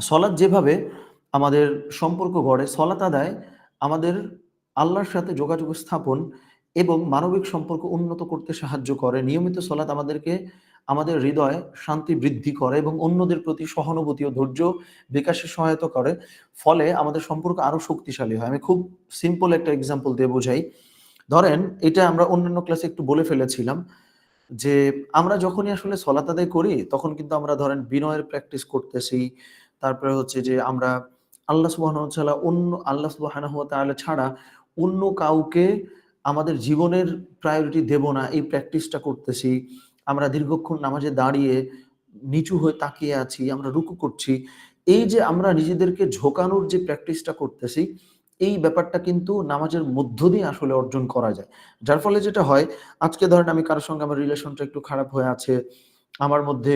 সলাৎ যেভাবে আমাদের সম্পর্ক গড়ে, সলাৎ আদায় আমাদের আল্লাহর সাথে যোগাযোগ স্থাপন এবং মানবিক সম্পর্ক উন্নত করতে সাহায্য করে। নিয়মিত সলাৎ আমাদেরকে আমাদের হৃদয় শান্তি বৃদ্ধি করে এবং অন্যদের প্রতি সহানুভূতি ও ধৈর্য বিকাশে সহায়তা করে। ফলে আমাদের সম্পর্ক আরও শক্তিশালী হয়। আমি খুব সিম্পল একটা এক্সাম্পল দিয়ে বোঝাই। ধরেন, এটা আমরা অন্যান্য ক্লাসে একটু বলে ফেলেছিলাম যে, আমরা যখনই আসলে সলাত করি, তখন কিন্তু আমরা ধরেন বিনয়ের প্র্যাকটিস করতেছি তারপরে হচ্ছে যে আমরা আল্লাহ সুবাহ অন্য, আল্লাহ সুবাহ ছাড়া অন্য কাউকে আমাদের জীবনের প্রায়োরিটি দেব না, এই প্র্যাকটিসটা করতেছি। আমরা দীর্ঘক্ষণ নামাজে দাঁড়িয়ে নিচু হয়ে তাকিয়ে আছি, আমরা রুকু করছি। এই যে আমরা নিজেদেরকে ঝোকানোর যে প্র্যাকটিসটা করতেছি, এই ব্যাপারটা কিন্তু নামাজের মধ্য দিয়ে আসলে অর্জন করা যায়। যার ফলে যেটা হয়, আজকে ধরেন আমি কারোর সঙ্গে আমার রিলেশনটা একটু খারাপ হয়ে আছে, আমার মধ্যে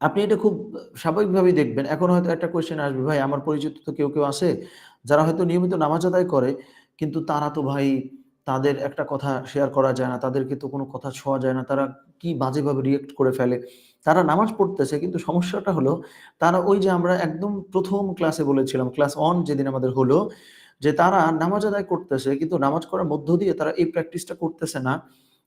আপনি এটা খুব স্বাভাবিকভাবেই দেখবেন। এখন হয়তো একটা কোয়েশ্চেন আসবে, ভাই, আমার পরিচিত তো কেউ কেউ আছে যারা হয়তো নিয়মিত নামাজ আদায় করে, কিন্তু তারা তো ভাই তাদের একটা কথা শেয়ার করা যায় না, তাদেরকে তো কোনো কথা ছোঁয়া যায় না, তারা কি বাজেভাবে রিয়েক্ট করে ফেলে? তারা নামাজ পড়তেছে, কিন্তু সমস্যাটা হলো তারা ওই যে আমরা একদম প্রথম ক্লাসে বলেছিলাম ক্লাস অন যেদিন আমাদের হলো, যে তারা নামাজ আদায় করতেছে, কিন্তু নামাজ করার মধ্য দিয়ে তারা এই প্র্যাকটিসটা করতেছে না।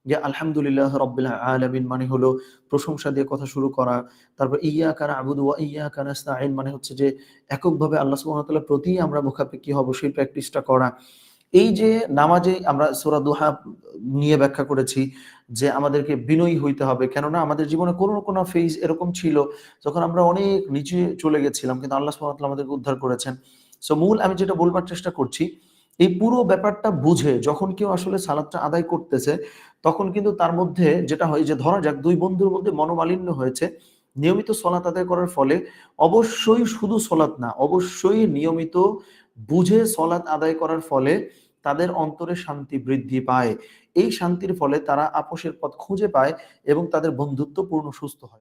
যে আলহামদুলিল্লাহ রব্বিল আলামিন মানে হলো প্রশংসা দিয়ে কথা শুরু করা, তারপর ইয়া কানা আবুদু ইয়া কানা আইন মানে হচ্ছে যে এককভাবে আল্লাহ ওয়া প্রতি আমরা মুখাপেক্ষি হব, সেই প্র্যাকটিসটা করা। এই যে নামাজে আমরা সোরা দোহা নিয়ে ব্যাখ্যা করেছি যে আমাদেরকে বিনয়ী হইতে হবে, কেননা আমাদের জীবনে কোনো না কোনো ফেজ এরকম ছিল যখন আমরা অনেক নিচে চলে গেছিলাম, কিন্তু আল্লাহ সুবহানাহু আমাদেরকে উদ্ধার করেছেন। সো মূল আমি যেটা বলবার চেষ্টা করছি এই পুরো ব্যাপারটা বুঝে যখন কেউ আসলে সালাদটা আদায় করতেছে, তখন কিন্তু তার মধ্যে যেটা হয় যে ধরা যাক দুই বন্ধুর মধ্যে মনোমালিন্য হয়েছে, নিয়মিত সলাৎ আদায় করার ফলে অবশ্যই শুধু সলাৎ না, অবশ্যই নিয়মিত বুঝে সলাৎ আদায় করার ফলে তাদের অন্তরে শান্তি বৃদ্ধি পায়। এই শান্তির ফলে তারা আপোষের পথ খুঁজে পায় এবং তাদের বন্ধুত্বপূর্ণ সুস্থ হয়।